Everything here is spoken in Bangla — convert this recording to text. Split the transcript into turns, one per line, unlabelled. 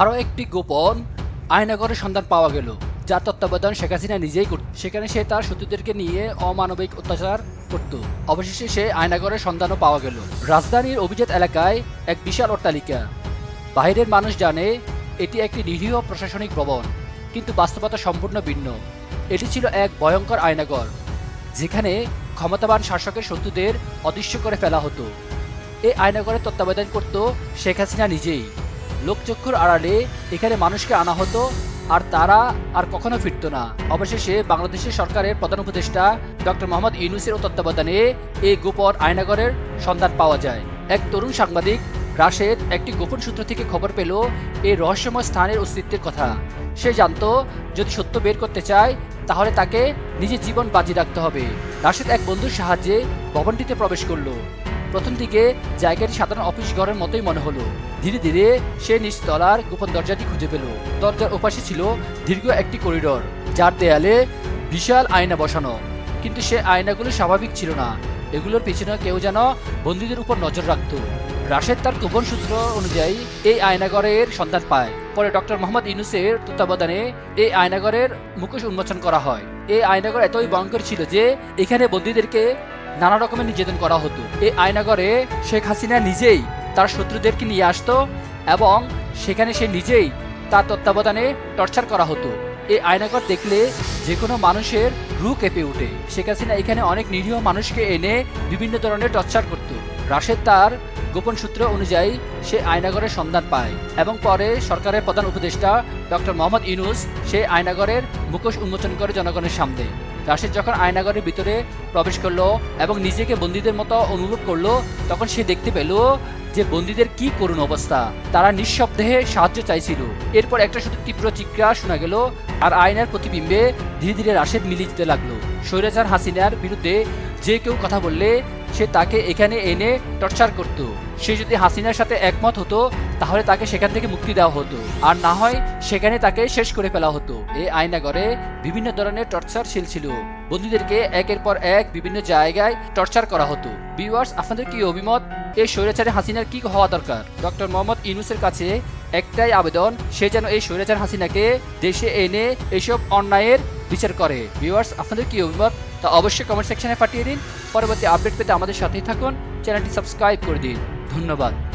আরও একটি গোপন আয়নাগরের সন্ধান পাওয়া গেল যার তত্ত্বাবধান শেখ হাসিনা নিজেই করত সেখানে সে তার শত্রুদেরকে নিয়ে অমানবিক অত্যাচার করত। অবশেষে সে আয়নাগরের সন্ধানও পাওয়া গেল। রাজধানীর অভিজাত এলাকায় এক বিশাল অট্টালিকা। বাইরের মানুষ জানে, এটি একটি নিরীহ প্রশাসনিক ভবন, কিন্তু বাস্তবতা সম্পূর্ণ ভিন্ন। এটি ছিল এক ভয়ঙ্কর আয়নাগর যেখানে ক্ষমতাবান শাসকের শত্রুদের অদৃশ্য করে ফেলা হতো। এই আয়নাগরের তত্ত্বাবধান করত শেখ হাসিনা নিজেই। লোকচক্ষুর আড়ালে এখানে মানুষকে আনা হতো, আর তারা আর কখনো ফিরত না। অবশেষে বাংলাদেশের সরকারের প্রধান উপদেষ্টা ডক্টর মোহাম্মদ ইউনুসের তত্ত্বাবধানে এই গোপন আয়নাগরের সন্ধান পাওয়া যায়। এক তরুণ সাংবাদিক রাশেদ একটি গোপন সূত্র থেকে খবর পেল এই রহস্যময় স্থানের অস্তিত্বের কথা। সে জানতো, যদি সত্য বের করতে চায়, তাহলে তাকে নিজের জীবন বাজি রাখতে হবে। রাশেদ এক বন্ধুর সাহায্যে ভবনটিতে প্রবেশ করল। প্রথম দিকে জায়গাটি সাধারণ অফিস ঘরের মতোই মনে হলো। ধীরে ধীরে সে নিচতলার গোপন দরজাটি খুঁজে পেল। দরজার ওপাশে ছিল দীর্ঘ একটি করিডোর, যার দেয়ালে বিশাল আয়না বসানো। কিন্তু সে আয়নাগুলো স্বাভাবিক ছিল না। এগুলোর পিছনে কেউ যেন বন্দীদের উপর নজর রাখত। রাশেদ তার গোপন সূত্র অনুযায়ী এই আয়নাগরের সন্ধান পায়। পরে ডক্টর মোহাম্মদ ইউনুসের তত্ত্বাবধানে এই আয়নাগরের মুখোশ উন্মোচন করা হয়। এই আয়নাগর এতই ভয়ঙ্কর ছিল যে এখানে বন্দীদেরকে নানা রকমের নির্যাতন করা হতো। এই আয়নাগরে শেখ হাসিনা নিজেই তার শত্রুদেরকে নিয়ে আসতো এবং সেখানে সে নিজেই তার তত্ত্বাবধানে টর্চার করা হতো। এই আয়নাগর দেখলে যে কোনো মানুষের রু কেঁপে উঠে শেখ হাসিনা এখানে অনেক নিরীহ মানুষকে এনে বিভিন্ন ধরনের টর্চার করত। রাশেদ তার গোপন সূত্র অনুযায়ী সে আয়নাগরের সন্ধান পায় এবং পরে সরকারের প্রধান উপদেষ্টা ডক্টর মোহাম্মদ ইউনুস সেই আয়নাগরের মুখোশ উন্মোচন করে জনগণের সামনে। রাশেদ যখন আয়নাগরের ভিতরে প্রবেশ করল এবং নিজেকে বন্দীদের মতো অনুভব করল, তখন সে দেখতে পেল যে বন্দীদের কি করুণ অবস্থা। তারা নিঃশব্দে সাহায্য চাইছিল। এরপর একটা শুধু তীব্র চিৎকার শোনা গেল আর আয়নার প্রতিবিম্বে ধীরে ধীরে রাশেদ মিলিয়ে যেতে লাগল। স্বৈরাচার হাসিনার বিরুদ্ধে যে কেউ কথা বললে, সে তাকে এখানে এনে টর্চার করত। সে যদি হাসিনার সাথে একমত হতো তাহলে তাকে সেখান থেকে মুক্তি দেওয়া হতো। আর না হয় সেখানে তাকে শেষ করে ফেলা হতো। এই আয়নাগরে বিভিন্ন ধরনের টর্চার শিল ছিল বন্দীদেরকে একের পর এক বিভিন্ন জায়গায় টর্চার করা হতো। বিওয়ার্স আপনাদের কি অভিমত? এই স্বৈরাচারে হাসিনার কি হওয়া দরকার? ডক্টর মোহাম্মদ ইউনুসের কাছে একটাই আবেদন, সে যেন এই স্বৈরাচার হাসিনাকে দেশে এনে এসব অন্যায়ের বিচার করে। ভিউয়ার্স, আপনাদের কি অভিমত? তা অবশ্যই কমেন্ট সেকশনে পাঠিয়ে দিন। পরবর্তী আপডেট পেতে আমাদের সাথেই থাকুন। চ্যানেলটি সাবস্ক্রাইব করে দিন। ধন্যবাদ।